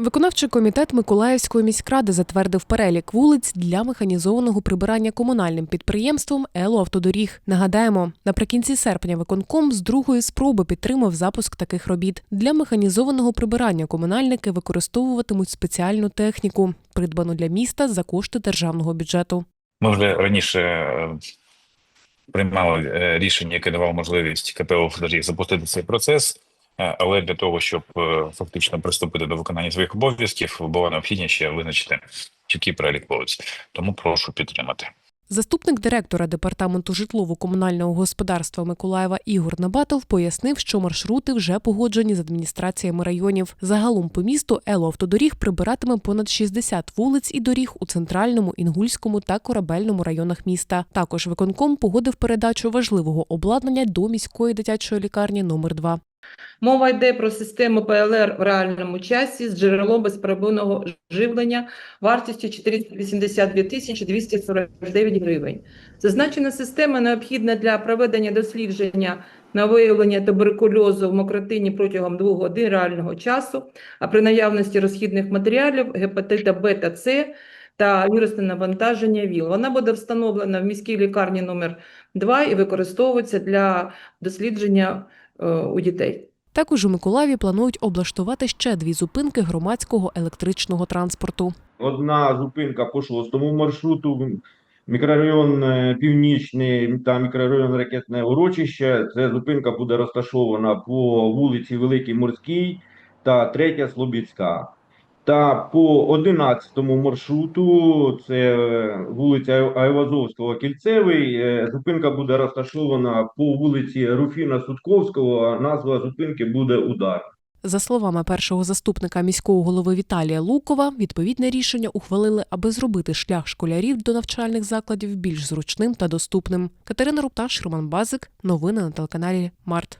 Виконавчий комітет Миколаївської міськради затвердив перелік вулиць для механізованого прибирання комунальним підприємством «Елоавтодоріг». Нагадаємо, наприкінці серпня виконком з другої спроби підтримав запуск таких робіт. Для механізованого прибирання комунальники використовуватимуть спеціальну техніку, придбану для міста за кошти державного бюджету. Ми вже раніше е, приймали е, рішення, яке давало можливість КП «Автодоріг» запустити цей процес, але для того, щоб е, фактично приступити до виконання своїх обов'язків, було необхідно ще визначити чіткий перелік вулиць. Тому прошу підтримати. Заступник директора департаменту житлово-комунального господарства Миколаєва Ігор Набатов пояснив, що маршрути вже погоджені з адміністраціями районів. Загалом по місту «Елоавтодоріг» прибиратиме понад 60 вулиць і доріг у центральному, інгульському та корабельному районах міста. Також виконком погодив передачу важливого обладнання до міської дитячої лікарні номер 2 Мова йде про систему ПЛР в реальному часі з джерелом безперебойного живлення вартістю 482 тисячі 249 гривень. Зазначена система необхідна для проведення дослідження на виявлення туберкульозу в мокротині протягом двох годин реального часу, а при наявності розхідних матеріалів гепатита Б та С та вірусне навантаження ВІЛ. Вона буде встановлена в міській лікарні номер 2 і використовується для дослідження у дітей. Також у Миколаєві планують облаштувати ще дві зупинки громадського електричного транспорту. Одна зупинка по шостому маршруту, мікрорайон е, Північний та мікрорайон Ракетне Урочище. Це зупинка буде розташована по вулиці Великій Морській та третя Слобідська. Та по 11-му маршруту, це е, вулиця Айвазовського, Кільцевий, е, зупинка буде розташована по вулиці Руфіна Судковського, назва зупинки буде Удар. За словами першого заступника міського голови Віталія Лукова, відповідне рішення ухвалили, аби зробити шлях школярів до навчальних закладів більш зручним та доступним. Катерина Рупташ, Роман Базик. Новини на телеканалі Март.